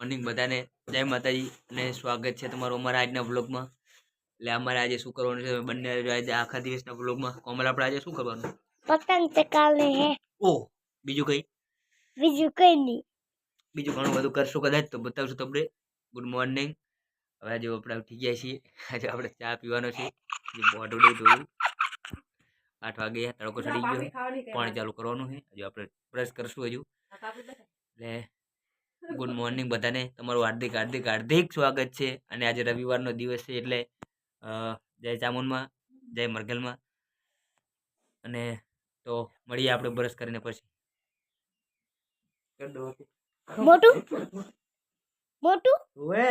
Morning બધાને. જય માતાજી અને સ્વાગત છે તમારું અમારા આજના બ્લોગમાં એટલે અમારે આજે શું કરવાનું છે? બંને આજે આખા દિવસના બ્લોગમાં કોમલ આપણે આજે શું કરવાનું? પતંગ ચકાવને હે. ઓ બીજું કંઈ? બીજું કઈ નહીં. બીજું ઘણું બધું કરશું કદાચ તો બતાવશું તમને. ગુડ મોર્નિંગ હવે આજે આપણે ઉઠી ગયા છીએ. આજે આપણે ચા પીવાનો છે. જે બોટ ડે ધોયું આઠ વાગે તડકો ચડી ગયો. પાણી ચાલુ કરવાનું છે. હજુ આપણે બ્રશ કરશું હજુ. એટલે ગુડ મોર્નિંગ બધાને. તમારું હાર્દિક હાર્દિક હાર્દિક સ્વાગત છે. અને આજે રવિવારનો દિવસ છે એટલે જય ચામુંડમાં જય મરઘલમાં. અને તો મળીએ આપણે બ્રશ કરીને પછી. મોટું? મોટું? ઓએ.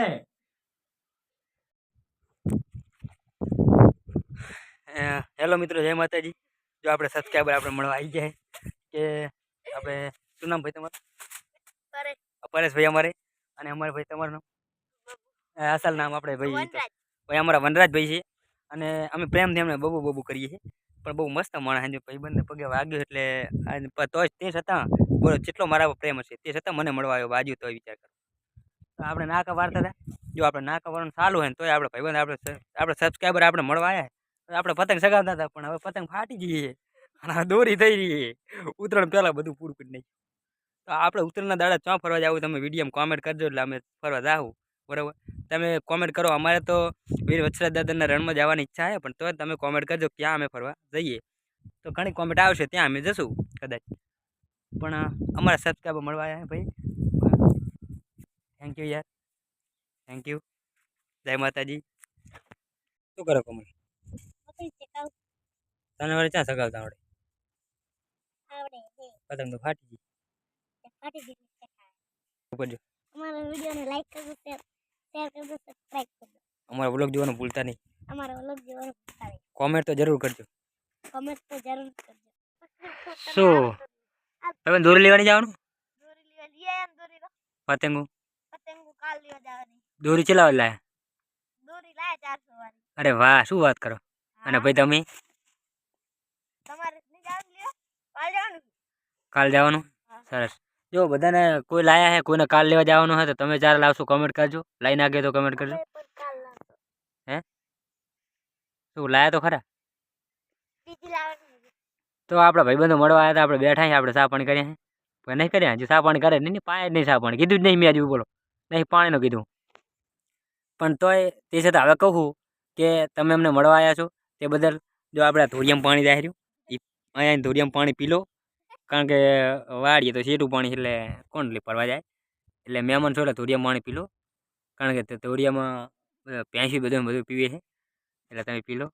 હેલો મિત્રો જય માતાજી. જો આપણે સબસ્ક્રાઈબર આપણે મળવા આવી જાય કે આપણે શું નામ ભાઈ તમારું. પરેશભાઈ અમારે. અને અમારે ભાઈ તમારું નામ? અસલ નામ આપણે ભાઈ ભાઈ અમારા વનરાજભાઈ છે. અને અમે પ્રેમથી અમને બબુ બબુ કરીએ છીએ. પણ બહુ મસ્ત માણસ છે. ભાઈ બંને પગે વાગ્યો એટલે તો તે છતાં બોલો જેટલો મારા પ્રેમ હશે તે છતાં મને મળવા આવ્યો. બાજુ તો વિચાર કરો. તો આપણે ના કવારતા હતા. જો આપણે ના કવાનું ચાલુ હોય ને તોય આપણે ભાઈબંધ આપણે આપણે સબસ્ક્રાઈબર આપણે મળવા આવ્યા આપણે પતંગ સગાવતા હતા પણ હવે પતંગ ફાટી ગઈ છે. અને દોરી થઈ રહી ઉતરણ પહેલાં બધું પૂરું કરી નાખ્યું. તો આપણે ઉત્તરના દાડા ચોં ફરવા જાવું? તમે વિડીયોમાં કોમેન્ટ કરજો એટલે અમે ફરવા જાવું બરાબર? તમે કોમેન્ટ કરો. અમારે તો વીર વત્સરાજ દાદાના રણમાં જવાની ઈચ્છા છે પણ તો તમે કોમેન્ટ કરજો ક્યાં અમે ફરવા જઈએ. તો ઘણી કોમેન્ટ આવશે ત્યાં અમે જશું કદાચ. પણ અમારા સબસ્ક્રાઈબર મળવા આવ્યા ભાઈ. થેન્ક યુ યાર. થેન્ક યુ જય માતાજી. શું કરો કોમલ ચકાવ તને વળી ક્યાં સગાવતા આવડે? પતંગ તો ફાટી ગઈ. ચકાવ. ઉપર જો. અમારા વિડીયોને લાઈક કરજો શેર શેર કરજો સબસ્ક્રાઇબ કરજો. અમારો વ્લોગ જોવાનું ભૂલતા નહીં. અમારો વ્લોગ જોવાનું ભૂલતા નહીં. કોમેન્ટ તો જરૂર કરજો. કોમેન્ટ તો જરૂર કરજો. શું? તમે દોરી લેવાની જવાનું? દોરી લેવા લઈ આયા દોરી લો પતંગો? પતંગો કાલ લેવા જવાની. દોરી ચલાવ લાયા? દોરી લાયા ચારસો વાળી. અરે વાહ શું વાત કરો? અને ભાઈ તમે? તમારે કાલ જવાનું? સરસ. જો બધાને કોઈ લાયા હે કોઈને કાલ લેવા જવાનું હોય તો તમે ચાર લાવશો કમેન્ટ કરજો. લઈ નાખે તો કમેન્ટ કરજો. લાવશું. શું લાયા તો ખરા. તો. આપણા ભાઈબંધો મળવા આવ્યા હતા આપણે બેઠા આપણે સાફ પાણી કર્યા હે. પણ નહીં કર્યા હજુ ચા પાણી કરે નહીં પાયા જ નહીં ચા પાણી કીધું જ નહીં મેં હજુ બોલો. નહીં પાણીનું કીધું. પણ તોય તે છતાં હવે કહું કે તમે અમને મળવા આવ્યા છો તે બદલ જો આપણે ધોરિયામાં પાણી જાય એ અહીંયા ધોરિયામાં પાણી પી લો કારણ કે વાળીએ તો શેઠું પાણી એટલે કોણ પડવા જાય? એટલે મહેમાન છો એટલે ધોરિયામાં પાણી પી લો. કારણ કે ધોરિયામાં ભેંસી બધું બધું પીવે છે. એટલે તમે પી લો.